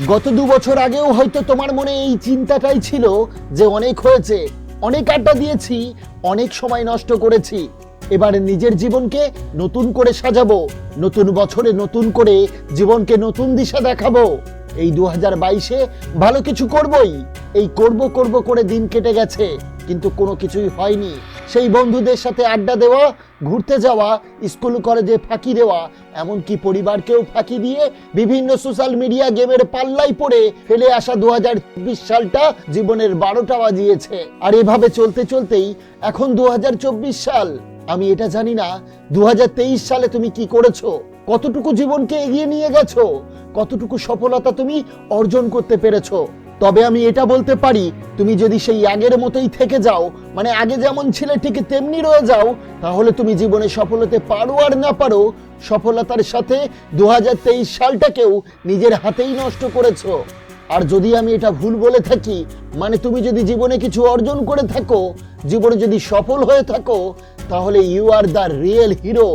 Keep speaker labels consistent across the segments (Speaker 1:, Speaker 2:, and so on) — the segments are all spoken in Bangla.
Speaker 1: গত দু বছর আগেও হয়তো তোমার মনে এই চিন্তাটাই ছিল যে অনেক হয়েছে, অনেক আড্ডা দিয়েছি, অনেক সময় নষ্ট করেছি। এবার নিজের জীবনকে নতুন করে সাজাবো, নতুন বছরে নতুন করে জীবনকে নতুন দিশা দেখাবো। এই দু হাজার বাইশে ভালো কিছু করবই, এই করব করব করে দিন কেটে গেছে। কিন্তু কোনো কিছুই হয়নি। সেই বন্ধুদের সাথে আড্ডা দেওয়া, ঘুরতে যাওয়া, স্কুল কলেজে ফাঁকি দেওয়া, এমনকি পরিবারকেও ফাঁকি দিয়ে বিভিন্ন সোশ্যাল মিডিয়া গেমের পাল্লাই পড়ে ফেলে আসা দু সালটা জীবনের বারোটা বাজিয়েছে। আর এভাবে চলতে চলতেই এখন দু হাজার চব্বিশ সাল। আমি এটা জানি না দু হাজার তেইশ সালে তুমি কি করেছ? কতটুকু জীবনকে এগিয়ে নিয়ে গেছো? কতটুকু সফলতা তুমি অর্জন করতে পেরেছ? তবে আমি এটা বলতে পারি, তুমি যদি সেই আগের মতোই থেকে যাও মানে আগে যেমন ছিলে ঠিক তেমনি রয়ে যাও, তাহলে তুমি জীবনে সফল হতে পারো আর না পারো, সফলতার সাথে দু হাজার তেইশ সালটাকেও নিজের হাতেই নষ্ট করেছ। আর যদি আমি এটা ভুল বলে থাকি মানে তুমি যদি জীবনে কিছু অর্জন করে থাকো, জীবনে যদি সফল হয়ে থাকো, তাহলে you are the real hero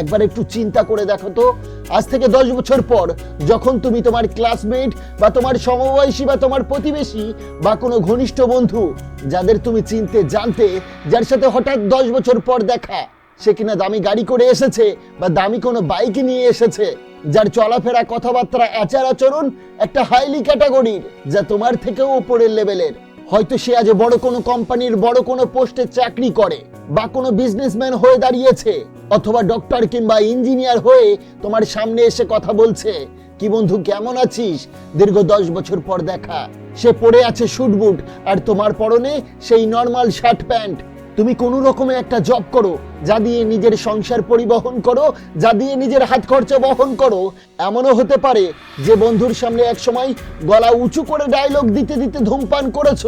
Speaker 1: একবার একটু চিন্তা করে দেখো তো। আজ থেকে দশ বছর পর যখন তুমি তোমার ক্লাসমেট বা তোমার সমবয়সী বা তোমার প্রতিবেশী বা কোনো ঘনিষ্ঠ বন্ধু যাদের তুমি চিনতে, জানতে, যার সাথে হঠাৎ দশ বছর পর দেখা, সে কিনা দামি গাড়ি করে এসেছে বা দামি কোনো বাইক নিয়ে এসেছে, যার চলাফেরা কথাবার্তা, আচার আচরণ একটা হাইলি ক্যাটাগরির যা তোমার থেকেও উপরের লেভেলের হয়তো সে আজ বড় কোনো কোম্পানির বড় কোনো পোস্টে চাকরি করে বা কোনো বিজনেসম্যান হয়ে দাঁড়িয়েছে। অথবা ডক্টর কিংবা ইঞ্জিনিয়ার হয়ে তোমার সামনে এসে কথা বলছে। কি বন্ধু, কেমন আছিস? দীর্ঘ দশ বছর পর দেখা। সে পরে আছে শুট বুট আর তোমার পরনে সেই নর্মাল শার্ট প্যান্ট তুমি কোনো রকমে একটা জব করো, যা দিয়ে নিজের সংসার পরিবহন করো, যা দিয়ে নিজের হাত খরচা বহন করো। এমনও হতে পারে যে বন্ধুর সামনে এক সময় গলা উঁচু করে ডায়লগ দিতে দিতে ধূমপান করেছ।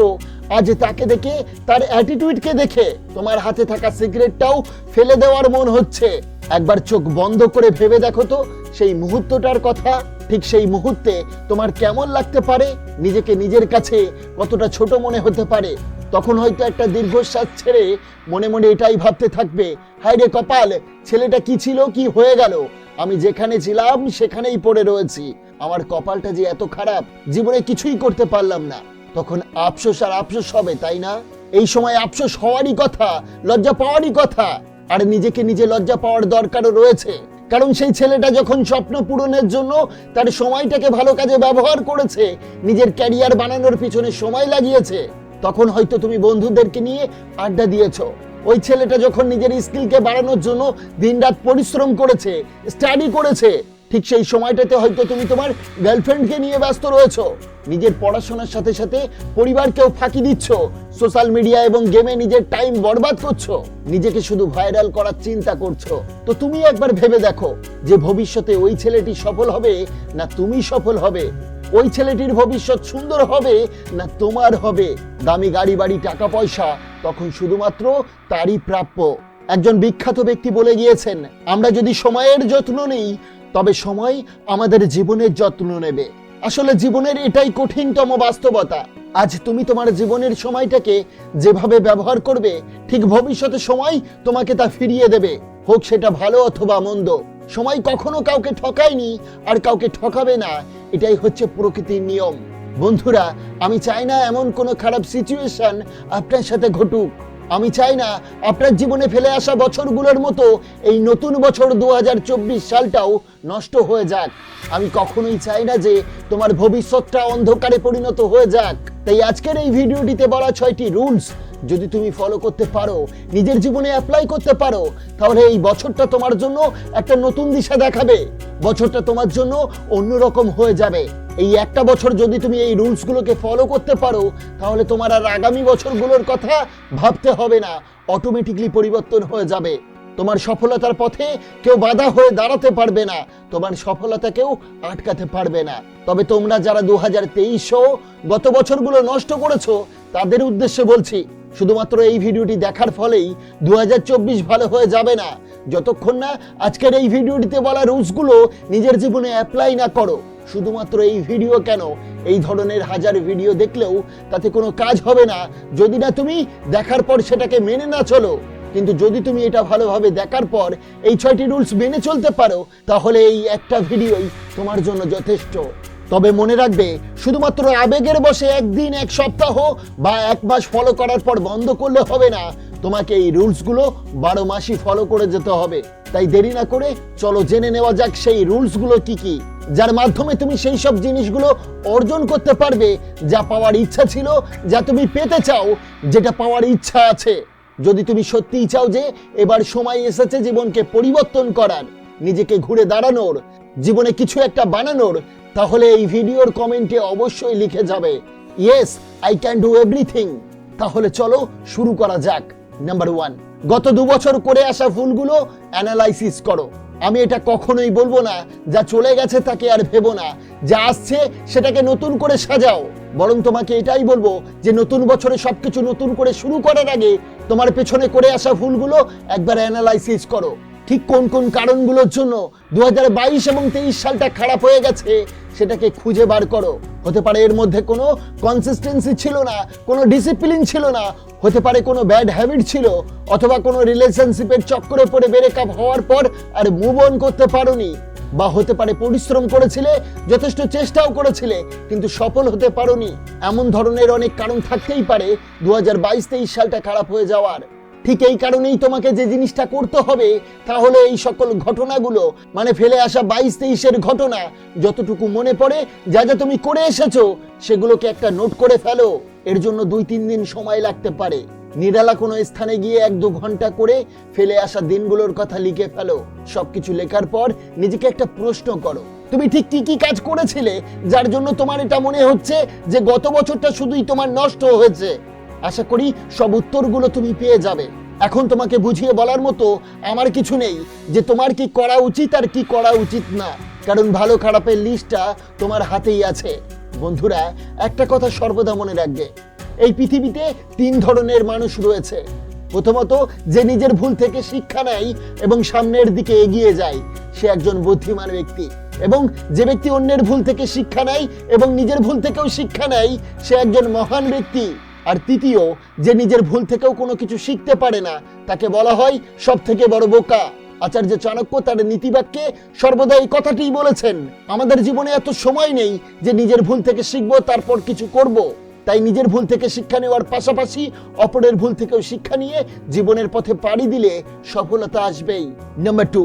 Speaker 1: আজ তাকে দেখে, তার অ্যাটিটিউডকে দেখে তোমার হাতে থাকা সিগারেটটাও ফেলে দেওয়ার মন হচ্ছে। একবার চোখ বন্ধ করে ভেবে দেখো তো, সেই মুহূর্তটার কথা, ঠিক সেই মুহূর্তে তোমার কেমন লাগতে পারে? নিজেকে নিজের কাছে কতটা ছোট মনে হতে পারে? তখন হয়তো একটা দীর্ঘশ্বাস ছেড়ে মনে মনে এটাই ভাবতে থাকবে, হায় রে কপাল, ছেলেটা কি ছিল, কি হয়ে গেল? আমি যেখানে ছিলাম সেখানেই পড়ে রয়েছি। আমার কপালটা যে এত খারাপ, জীবনে কিছুই করতে পারলাম না। তখন আফসোস আর আফসোস হবে, তাই না? এই সময় আফসোস হওয়ারই কথা, লজ্জা পাওয়ারই কথা। আর নিজেকে নিজে লজ্জা পাওয়ার দরকারও রয়েছে। কারণ সেই ছেলেটা যখন স্বপ্ন পূরণের জন্য তার সময়টাকে ভালো কাজে ব্যবহার করেছে, নিজের ক্যারিয়ার বানানোর পিছনে সময় লাগিয়েছে, তখন হয়তো তুমি বন্ধুদেরকে নিয়ে আড্ডা দিয়েছ। ওই ছেলেটা যখন নিজের স্কিলকে বাড়ানোর জন্য দিনরাত পরিশ্রম করেছে, স্টাডি করেছে ঠিক সেই সময়টাতে হয়তো তুমি তোমার গার্লফ্রেন্ডকে নিয়ে ব্যস্ত রয়েছো। নিজের পড়াশোনার সাথে সাথে পরিবারকেও ফাঁকি দিচ্ছ। সোশ্যাল মিডিয়া এবং গেমে নিজের টাইম বরবাদ করছ। নিজেকে শুধু ভাইরাল করার চিন্তা করছ। তো তুমি একবার ভেবে দেখো যে ভবিষ্যতে ওই ছেলেটি সফল হবে না তুমি সফল হবে। ওই ছেলেটির ভবিষ্যৎ সুন্দর হবে না তোমার হবে। দামি গাড়ি, বাড়ি, টাকা, পয়সা তখন শুধুমাত্র তারই প্রাপ্য। একজন বিখ্যাত ব্যক্তি বলে গিয়েছেন, আমরা যদি সময়ের যত্ন নেই তবে সময় আমাদের জীবনের যত্ন নেবে। আসলে জীবনের এটাই কঠিনতম বাস্তবতা। আজ তুমি তোমার জীবনের সময়টাকে যেভাবে ব্যবহার করবে, ঠিক ভবিষ্যতে সময় তোমাকে তা ফিরিয়ে দেবে, হোক সেটা ভালো অথবা মন্দ। সময় কখনো কাউকে ঠকায়নি আর কাউকে ঠকাবে না, এটাই হচ্ছে প্রকৃতির নিয়ম। বন্ধুরা, আমি চাই না এমন কোনো খারাপ সিচুয়েশন আপনার সাথে ঘটুক। আমি চাই না আপনার জীবনে ফেলে আসা বছরগুলোর মতো এই নতুন বছর দু হাজার চব্বিশ সালটাও নষ্ট হয়ে যাক। আমি কখনোই চাই না যে তোমার ভবিষ্যৎটা অন্ধকারে পরিণত হয়ে যাক। তাই আজকের এই ভিডিওটিতে বলা ছয়টি রুলস। যদি তুমি ফলো করতে পারো, নিজের জীবনে অ্যাপ্লাই করতে পারো, তাহলে এই বছরটা তোমার জন্য একটা নতুন দিশা দেখাবে। বছরটা তোমার জন্য অন্যরকম হয়ে যাবে। এই একটা বছর যদি তুমি এই রুলসগুলোকে ফলো করতে পারো, তাহলে তোমার আর আগামী বছরগুলোর কথা ভাবতে হবে না। অটোমেটিকলি পরিবর্তন হয়ে যাবে। তোমার সফলতার পথে কেউ বাধা হয়ে দাঁড়াতে পারবে না। তোমার সফলতাকেও আটকাতে পারবে না। তবে তোমরা যারা দু হাজার গত বছরগুলো নষ্ট করেছ, তাদের উদ্দেশ্যে বলছি, শুধুমাত্র এই ভিডিওটি দেখার ফলেই দু হাজার চব্বিশ ভালো হয়ে যাবে না। যতক্ষণ না আজকের এই ভিডিওটিতে বলা রুলসগুলো নিজের জীবনে অ্যাপ্লাই না করো। শুধুমাত্র এই ভিডিও কেন? এই ধরনের হাজার ভিডিও দেখলেও তাতে কোনো কাজ হবে না। যদি না তুমি দেখার পর সেটাকে মেনে না চলো, কিন্তু যদি তুমি এটা ভালোভাবে দেখার পর এই ছয়টি রুলস মেনে চলতে পারো, তাহলে এই একটা ভিডিওই তোমার জন্য যথেষ্ট। তবে মনে রাখবে, শুধুমাত্র আবেগের বসে একদিন, এক সপ্তাহ বা এক মাস ফলো করার পর বন্ধ করলে হবে না। তোমাকে এই রুলসগুলো বারো মাসই ফলো করে যেতে হবে। তাই দেরি না করে চলো জেনে নেওয়া যাক সেই রুলসগুলো কি কি। যার মাধ্যমে তুমি সেই সব জিনিসগুলো অর্জন করতে পারবে, যা পাওয়ার ইচ্ছা ছিল, যা তুমি পেতে চাও, যেটা পাওয়ার ইচ্ছা আছে। যদি তুমি সত্যিই চাও যে এবার সময় এসেছে জীবনকে পরিবর্তন করার, নিজেকে ঘুরে দাঁড়ানোর, জীবনে কিছু একটা বানানোর, তাহলে এই ভিডিওর কমেন্টে অবশ্যই লিখে যাবে yes I can do everything তাহলে চলো শুরু করা যাক। নাম্বার ওয়ান গত দু বছর করে আসা ভুলগুলো অ্যানালাইসিস করো। আমি এটা কখনোই বলব না। যা চলে গেছে তাকে আর ভেবো না। যা আসছে সেটাকে নতুন করে সাজাও। বরং তোমাকে এটাই বলব যে নতুন বছরে সবকিছু নতুন করে শুরু করার আগে তোমার পেছনে করে আসা ভুলগুলো একবার অ্যানালাইসিস করো। ঠিক কোন কোন কারণগুলোর জন্য দু হাজার বাইশ এবং তেইশ সালটা খারাপ হয়ে গেছে, সেটাকে খুঁজে বার করো। হতে পারে এর মধ্যে কোনো কনসিস্টেন্সি ছিল না, কোনো ডিসিপ্লিন ছিল না, হতে পারে কোনো ব্যাড হ্যাবিট ছিল, অথবা কোনো রিলেশনশিপের চক্করে পড়ে ব্রেকআপ হওয়ার পর আর মুভ অন করতে পারোনি, বা হতে পারে পরিশ্রম করেছিলে, যথেষ্ট চেষ্টাও করেছিলে, কিন্তু সফল হতে পারোনি। এমন ধরনের অনেক কারণ থাকতেই পারে দু হাজার সালটা খারাপ হয়ে যাওয়ার। ঠিক এই কারণেই তোমাকে যে জিনিসটা করতে হবে তাহলে এই সকল ঘটনাগুলো। মানে ফেলে আসা বাইশ তেইশের ঘটনা, যতটুকু মনে পড়ে, যা যা তুমি করে এসেছ, সেগুলোকে একটা নোট করে ফেলো। এর জন্য দুই তিন দিন সময় লাগতে পারে। নিরালা কোনো স্থানে গিয়ে এক দু ঘণ্টা করে ফেলে আসা দিনগুলোর কথা লিখে ফেলো। সবকিছু লেখার পর নিজেকে একটা প্রশ্ন করো। তুমি ঠিক কি কি কাজ করেছিলে, যার জন্য তোমার এটা মনে হচ্ছে যে গত বছরটা শুধুই তোমার নষ্ট হয়েছে? আশা করি সব উত্তরগুলো তুমি পেয়ে যাবে। এখন তোমাকে বুঝিয়ে বলার মতো আমার কিছু নেই যে তোমার কি করা উচিত আর কি করা উচিত না। কারণ ভালো খারাপের লিস্টটা তোমার হাতেই আছে। বন্ধুরা, একটা কথা সর্বদা মনে রাখবে। এই পৃথিবীতে তিন ধরনের মানুষ রয়েছে। প্রথমত, যে নিজের ভুল থেকে শিক্ষা নেয় এবং সামনের দিকে এগিয়ে যায়, সে একজন বুদ্ধিমান ব্যক্তি। এবং যে ব্যক্তি অন্যের ভুল থেকে শিক্ষা নেয় এবং নিজের ভুল থেকেও শিক্ষা নেয়, সে একজন মহান ব্যক্তি। আর তৃতীয়, যে নিজের ভুল থেকেও কোনো কিছু শিখতে পারে না, তাকে বলা হয় সব থেকে বড় বোকা। আচার্য চাণক্য তার নীতিবাক্যে সর্বদা এই কথাটিই বলেছেন, আমাদের জীবনে এত সময় নেই যে নিজের ভুল থেকে শিখব, তারপর কিছু করব। তাই নিজের ভুল থেকে শিক্ষা নেওয়ার পাশাপাশি অপরের ভুল থেকেও শিক্ষা নিয়ে জীবনের পথে পাড়ি দিলে সফলতা আসবেই। নাম্বার টু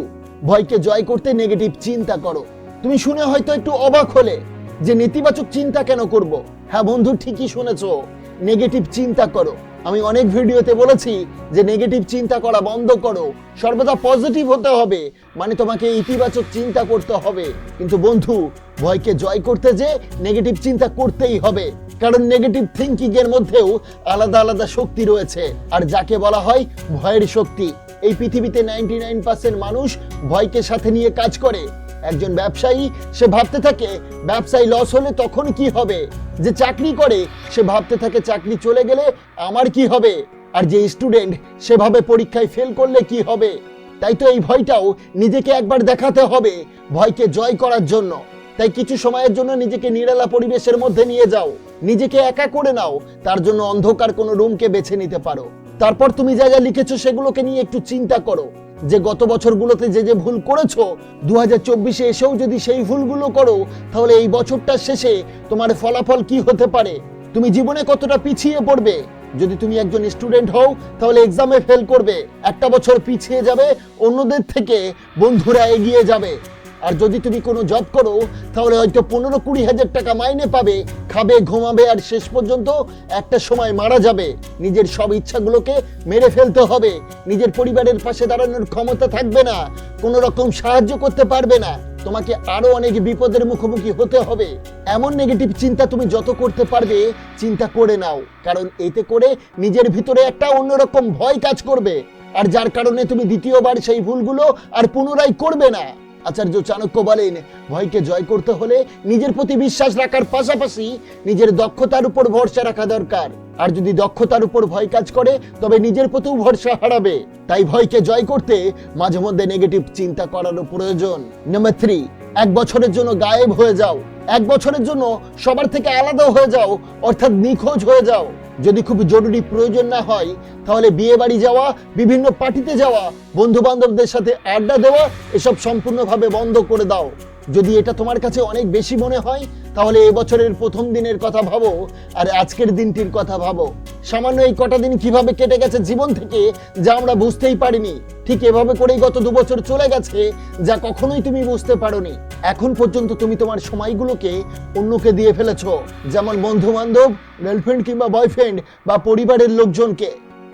Speaker 1: ভয়কে জয় করতে নেগেটিভ চিন্তা করো। তুমি শুনে হয়তো একটু অবাক হলে যে নেতিবাচক চিন্তা কেন করব? হ্যাঁ বন্ধু, ঠিকই শুনেছো। নেগেটিভ চিন্তা করো। আমি অনেক ভিডিওতে বলেছি যে নেগেটিভ চিন্তা করা বন্ধ করো। সর্বদা পজিটিভ হতে হবে মানে তোমাকে ইতিবাচক চিন্তা করতে হবে। কিন্তু বন্ধু, ভয়কে জয় করতে যে নেগেটিভ চিন্তা করতেই হবে। কারণ নেগেটিভ থিঙ্কিং এর মধ্যেও আলাদা আলাদা শক্তি রয়েছে। আর যাকে বলা হয় ভয়ের শক্তি। এই পৃথিবীতে নাইনটি নাইন পার্সেন্ট মানুষ ভয়কে সাথে নিয়ে কাজ করে। একজন ব্যবসায়ী, সে ভাবতে থাকে, ব্যবসায়ী লস হলে তখন কি হবে? যে চাকরি করে, সে ভাবতে থাকে চাকরি চলে গেলে আমার কি হবে? আর যে স্টুডেন্ট সেভাবে পরীক্ষায় ফেল করলে কি হবে? তাই তো এই ভয়টাও নিজেকে একবার দেখাতে হবে, ভয়কে জয় করার জন্য। তাই কিছু সময়ের জন্য নিজেকে নিরালা পরিবেশের মধ্যে নিয়ে যাও। নিজেকে একা করে নাও, তার জন্য অন্ধকার কোনো রুমকে বেছে নিতে পারো। তারপর তুমি যা যা লিখেছো সেগুলোকে নিয়ে একটু চিন্তা করো। যে গত বছরগুলোতে যে যে ভুল করেছ দু হাজার চব্বিশে এসেও যদি সেই ভুলগুলো করো, তাহলে এই বছরটার শেষে তোমার ফলাফল কি হতে পারে? তুমি জীবনে কতটা পিছিয়ে পড়বে? যদি তুমি একজন স্টুডেন্ট হও, তাহলে এক্সামে ফেল করবে। একটা বছর পিছিয়ে যাবে, অন্যদের থেকে বন্ধুরা এগিয়ে যাবে। আর যদি তুমি কোনো জব করো, তাহলে হয়তো পনেরো কুড়ি হাজার টাকা মাইনে পাবে, খাবে, ঘুমাবে আর শেষ পর্যন্ত একটা সময় মারা যাবে। নিজের সব ইচ্ছাগুলোকে মেরে ফেলতে হবে। নিজের পরিবারের পাশে দাঁড়ানোর ক্ষমতা থাকবে না। কোনো রকম সাহায্য করতে পারবে না। তোমাকে আরও অনেক বিপদের মুখোমুখি হতে হবে। এমন নেগেটিভ চিন্তা তুমি যত করতে পারবে, চিন্তা করে নাও। কারণ এতে করে নিজের ভিতরে একটা অন্যরকম ভয় কাজ করবে। আর যার কারণে তুমি দ্বিতীয়বার সেই ভুলগুলো আর পুনরায় করবে না। আচার্য চাণক্য বলেন, ভয়কে জয় করতে হলে নিজের প্রতি বিশ্বাস রাখার পাশাপাশি নিজের দক্ষতার উপর ভরসা রাখা দরকার। আর যদি দক্ষতার উপর ভয় কাজ করে, তবে নিজের প্রতিও ভরসা হারাবে। তাই ভয়কে জয় করতে মাঝে মধ্যে নেগেটিভ চিন্তা করারও প্রয়োজন। নাম্বার থ্রি এক বছরের জন্য গায়েব হয়ে যাও। এক বছরের জন্য সবার থেকে আলাদা হয়ে যাও, অর্থাৎ নিখোঁজ হয়ে যাও। যদি খুব জরুরি প্রয়োজন না হয়, তাহলে বিয়ে বাড়ি যাওয়া, বিভিন্ন পার্টিতে যাওয়া বন্ধু বান্ধবদের সাথে আড্ডা দেওয়া, এসব সম্পূর্ণভাবে বন্ধ করে দাও। যদি এটা তোমার কাছে অনেক বেশি মনে হয়, তাহলে এবছরের প্রথম দিনের কথা ভাবো আর আজকের দিনটির কথা ভাবো। সামান্য এই কটা দিন কীভাবে কেটে গেছে জীবন থেকে, যা আমরা বুঝতেই পারিনি। ঠিক এভাবে করেই গত দু বছর চলে গেছে, যা কখনোই তুমি বুঝতে পারোনি। এখন পর্যন্ত তুমি তোমার সময়গুলোকে অন্যকে দিয়ে ফেলেছো, যেমন বন্ধু বান্ধব গার্লফ্রেন্ড কিংবা বয়ফ্রেন্ড বা পরিবারের লোকজনকে।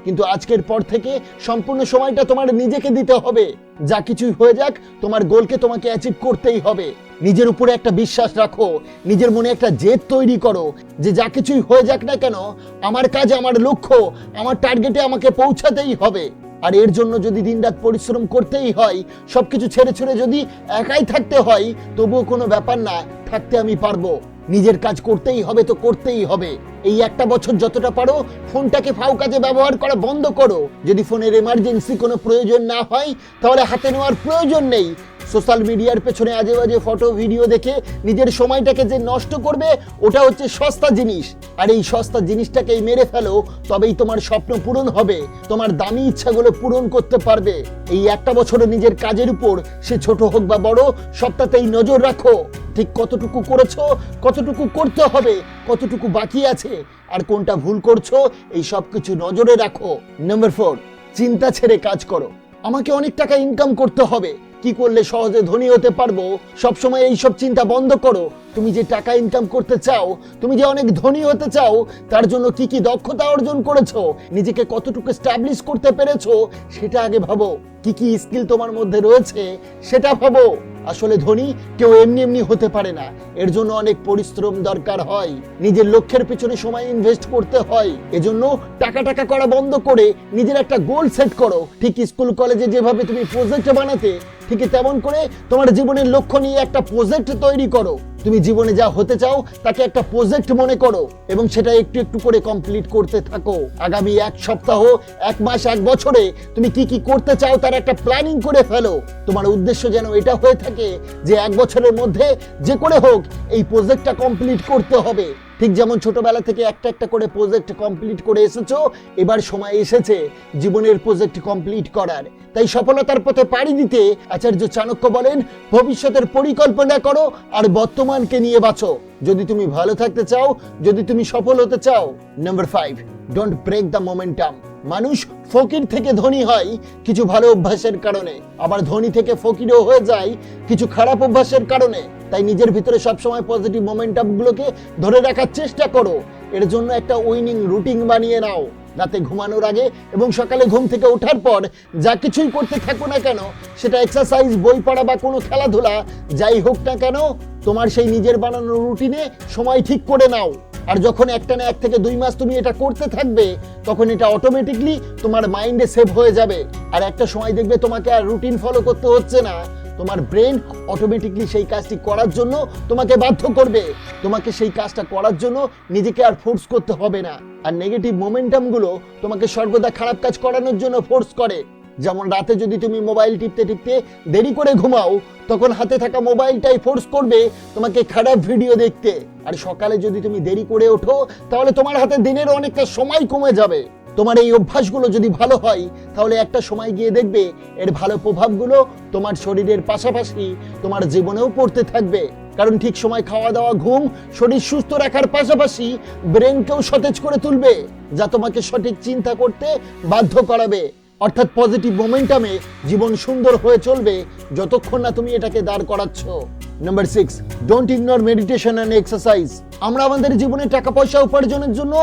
Speaker 1: কিন্তু আজকের পর থেকে সম্পূর্ণ সময়টা তোমার নিজেকে দিতে হবে। যা কিছুই হয়ে যাক, তোমার গোলকে তোমাকে অ্যাচিভ করতেই হবে। নিজের উপরে একটা বিশ্বাস রাখো, নিজের মনে একটা জেদ তৈরি করো যে যা কিছুই হয়ে যাক না কেন, আমার কাজ, আমার লক্ষ্য, আমার টার্গেটে আমাকে পৌঁছাতেই হবে। আর এর জন্য যদি দিনরাত পরিশ্রম করতেই হয়, সবকিছু ছেড়ে ছেড়ে যদি একাই থাকতে হয়, তবুও কোনো ব্যাপার না, থাকতে আমি পারব। নিজের কাজ করতেই হবে তো করতেই হবে। এই একটা বছর যতটা পারো, ফোনটাকে ফাউ কাজে ব্যবহার করা বন্ধ করো। যদি ফোনের এমার্জেন্সি কোনো প্রয়োজন না হয়, তাহলে হাতে নেওয়ার প্রয়োজন নেই। সোশ্যাল মিডিয়ার পেছনে আজে বাজে ফটো ভিডিও দেখে নিজের সময়টাকে যে নষ্ট করবে, ওটা হচ্ছে সস্তা জিনিস। আর এই সস্তা জিনিসটাকেই মেরে ফেলো, তবেই তোমার স্বপ্ন পূরণ হবে, তোমার দামি ইচ্ছাগুলো পূরণ করতে পারবে। এই একটা বছরে নিজের কাজের উপর, সে ছোট হোক বা বড়, সবটাতেই নজর রাখো। ঠিক কতটুকু করেছ, কতটুকু করতে হবে, কতটুকু বাকি আছে, আর কোনটা ভুল করছ, এই সব কিছু নজরে রাখো। নাম্বার ফোর চিন্তা ছেড়ে কাজ করো। আমাকে অনেক টাকা ইনকাম করতে হবে। কি করলে সহজে ধনী হতে পারব? সবসময় এইসব চিন্তা বন্ধ করো। তুমি যে টাকা ইনকাম করতে চাও, তুমি যে অনেক ধনী হতে চাও, তার জন্য কি কি দক্ষতা অর্জন করেছ? নিজেকে কতটুকু স্ট্যাবলিশ করতে পেরেছ, সেটা আগে ভাবো। কি কি স্কিল তোমার মধ্যে রয়েছে, সেটা ভাবো। আসলে ধনী কেউ এমনি এমনি হতে পারে না। এর জন্য অনেক পরিশ্রম দরকার হয়। নিজের লক্ষ্যের পিছনে সময় ইনভেস্ট করতে হয়। এজন্য টাকা টাকা করা বন্ধ করে নিজের একটা গোল সেট করো। ঠিক স্কুল কলেজে যেভাবে তুমি প্রজেক্ট বানাতে, ঠিক তেমন করে তোমার জীবনের লক্ষ্য নিয়ে একটা প্রজেক্ট তৈরি করো। তুমি জীবনে যা হতে চাও, তাকে একটা প্রজেক্ট মনে করো এবং সেটা একটু একটু করে কমপ্লিট করতে থাকো। আগামী এক সপ্তাহ, এক মাস, এক বছরে তুমি কি কি করতে চাও তার একটা প্ল্যানিং করে ফেলো। তোমার উদ্দেশ্য যেন এটা হয়ে থাকে যে এক বছরের মধ্যে যে করে হোক এই প্রজেক্টটা কমপ্লিট করতে হবে। ঠিক যেমন ছোটবেলা থেকে একটা একটা করে প্রজেক্ট কমপ্লিট করে এসেছ, এবার সময় এসেছে জীবনের প্রজেক্ট কমপ্লিট করার। তাই সফলতার পথে পাড়ি দিতে আচার্য চাণক্য বলেন, ভবিষ্যতের পরিকল্পনা করো আর বর্তমানকে নিয়ে বাঁচো। যদি তুমি ভালো থাকতে চাও, যদি তুমি সফল হতে চাও number five don't break the momentum মানুষ ফকির থেকে ধনী হয় কিছু ভালো অভ্যাসের কারণে। আবার ধনী থেকে ফকিরও হয়ে যায় কিছু খারাপ অভ্যাসের কারণে। তাই নিজের ভিতরে সবসময় পজিটিভ মোমেন্টাম গুলোকে ধরে রাখার চেষ্টা করো। এর জন্য একটা উইনিং রুটিন বানিয়ে নাও। রাতে ঘুমানোর আগে এবং সকালে ঘুম থেকে ওঠার পর যা কিছুই করতে থাকো না কেন, সেটা এক্সারসাইজ বই পড়া বা কোনো খেলাধুলা, যাই হোক না কেন, তোমার সেই নিজের বানানো রুটিনে সময় ঠিক করে নাও। আর যখন একটা না এক থেকে দুই মাস তুমি এটা করতে থাকবে, তখন এটা অটোমেটিকলি তোমার মাইন্ডে সেভ হয়ে যাবে। আর একটা সময় দেখবে তোমাকে আর রুটিন ফলো করতে হচ্ছে না। তোমার ব্রেন অটোমেটিকলি সেই কাজটি করার জন্য তোমাকে বাধ্য করবে। তোমাকে সেই কাজটা করার জন্য নিজেকে আর ফোর্স করতে হবে না। আর নেগেটিভ মোমেন্টামগুলো তোমাকে সর্বদা খারাপ কাজ করানোর জন্য ফোর্স করে। যেমন রাতে যদি তুমি মোবাইল টিপতে টিপতে দেরি করে ঘুমাও, তখন হাতে থাকা মোবাইলটাই ফোর্স করবে তোমাকে খারাপ ভিডিও দেখতে। আর সকালে যদি তুমি দেরি করে ওঠো, তাহলে তোমার হাতে দিনের অনেকটা সময় কমে যাবে। তোমার এই অভ্যাসগুলো যদি ভালো হয়, তাহলে একটা সময় গিয়ে দেখবে এর ভালো প্রভাবগুলো তোমার শরীরের পাশাপাশি তোমার জীবনেও পড়তে থাকবে। কারণ ঠিক সময় খাওয়া দাওয়া, ঘুম, শরীর সুস্থ রাখার পাশাপাশি ব্রেনকেও সতেজ করে তুলবে, যা তোমাকে সঠিক চিন্তা করতে বাধ্য করাবে। অর্থাৎ পজিটিভ মোমেন্টামে জীবন সুন্দর হয়ে চলবে যতক্ষণ না তুমি এটাকে দাঁড় করাচ্ছ। Number six don't ignore meditation and exercise আমরা আমাদের জীবনে টাকা পয়সা উপার্জনের জন্য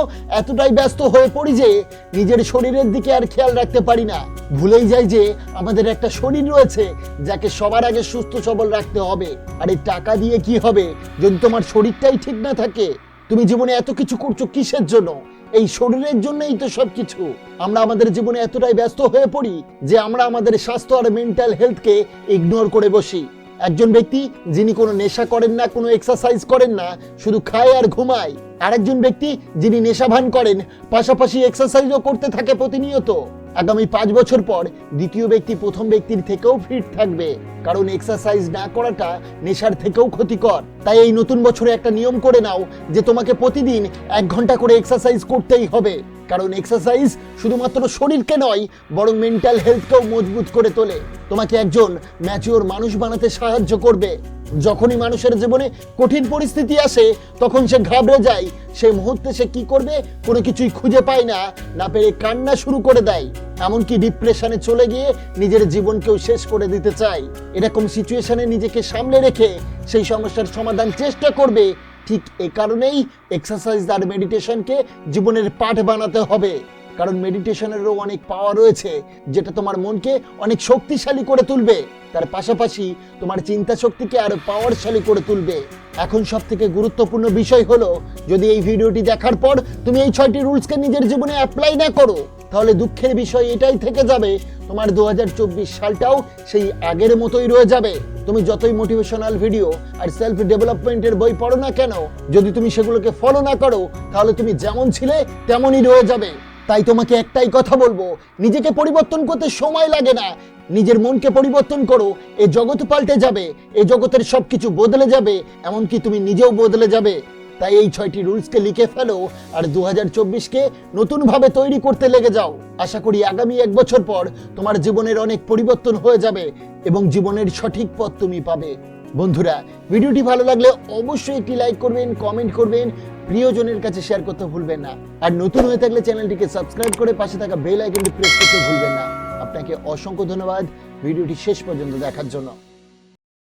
Speaker 1: এতটাই ব্যস্ত হয়ে পড়ি যে নিজের শরীরের দিকে আর খেয়াল রাখতে পারি না। ভুলেই যাই যে আমাদের একটা শরীর রয়েছে যাকে সবার আগে সুস্থ সবল রাখতে হবে। আর এই টাকা দিয়ে কি হবে? যদি তোমার শরীরটাই ঠিক না থাকে, তুমি জীবনে এত কিছু করছ কিসের জন্য? এই শরীরের জন্যই তো সবকিছু। আমরা আমাদের জীবনে এতটাই ব্যস্ত হয়ে পড়ি যে আমরা আমাদের স্বাস্থ্য আর মেন্টাল হেলথকে ইগনোর করে বসি। একজন ব্যক্তি যিনি কোনো নেশা করেন না, কোনো এক্সারসাইজ করেন না, শুধু খায় আর ঘুমায়। আরেকজন ব্যক্তি যিনি নেশা ভান করেন, পাশাপাশি এক্সারসাইজও করতে থাকে প্রতিনিয়ত। আগামী পাঁচ বছর পর দ্বিতীয় ব্যক্তি প্রথম ব্যক্তির থেকেও ফিট থাকবে। কারণ এক্সারসাইজ না করাটা নেশার থেকেও ক্ষতিকর। তাই এই নতুন বছরে একটা নিয়ম করে নাও যে তোমাকে প্রতিদিন এক ঘণ্টা করে এক্সারসাইজ করতেই হবে। কারণ এক্সারসাইজ শুধুমাত্র শরীরকে নয়, বরং মেন্টাল হেলথকেও মজবুত করে তোলে। তোমাকে একজন ম্যাচিওর মানুষ বানাতে সাহায্য করবে। যখনই মানুষের জীবনে কঠিন পরিস্থিতি আসে, তখন সে ঘাবড়ে যায়। সেই মুহূর্তে সে কি করবে, কোনো কিছুই খুঁজে পায় না। না পেরে কান্না শুরু করে দেয়। এমনকি ডিপ্রেশনে চলে গিয়ে নিজের জীবনকেও শেষ করে দিতে চায়। এরকম সিচুয়েশনে নিজেকে সামলে রেখে সেই সমস্যার সমাধান চেষ্টা করবে। ঠিক এ কারণেই এক্সারসাইজ আর মেডিটেশনকে জীবনের পাঠ বানাতে হবে। কারণ মেডিটেশনেরও অনেক পাওয়ার রয়েছে, যেটা তোমার মনকে অনেক শক্তিশালী করে তুলবে। তার পাশাপাশি তোমার চিন্তা শক্তিকে আরও পাওয়ারশালী করে তুলবে। এখন সব থেকে গুরুত্বপূর্ণ বিষয় হলো, যদি এই ভিডিওটি দেখার পর তুমি এই ছয়টি রুলসকে নিজের জীবনে অ্যাপ্লাই না করো, তাহলে দুঃখের বিষয় এটাই থেকে যাবে তোমার দু হাজার চব্বিশ সালটাও সেই আগের মতোই রয়ে যাবে। তুমি যতই মোটিভেশনাল ভিডিও আর সেলফ ডেভেলপমেন্টের বই পড়ো না কেন, যদি তুমি সেগুলোকে ফলো না করো, তাহলে তুমি যেমন ছিলে তেমনই রয়ে যাবে। তাই তোমাকে একটাই কথা বলব, নিজেকে পরিবর্তন করতে সময় লাগে না। নিজের মনকে পরিবর্তন করো এই জগৎ পাল্টে যাবে এই জগতের সবকিছু বদলে যাবে, এমনকি তুমি নিজেও বদলে যাবে। তাই এই ছয়টি রুলসকে লিখে ফেলো আর দু হাজার চব্বিশকে নতুনভাবে তৈরি করতে লেগে যাও। আশা করি আগামী এক বছর পর তোমার জীবনের অনেক পরিবর্তন হয়ে যাবে এবং জীবনের সঠিক পথ তুমি পাবে। বন্ধুরা, ভিডিওটি ভালো লাগলে অবশ্যই একটি লাইক করবেন, কমেন্ট করবেন, প্রিয়জনের কাছে শেয়ার করতে ভুলবেন না। আর নতুন হয়ে থাকলে চ্যানেলটিকে সাবস্ক্রাইব করে পাশে থাকা বেল আইকনটি প্রেস করতে ভুলবেন না। আপনাকে অসংখ্য ধন্যবাদ ভিডিওটি শেষ পর্যন্ত দেখার জন্য।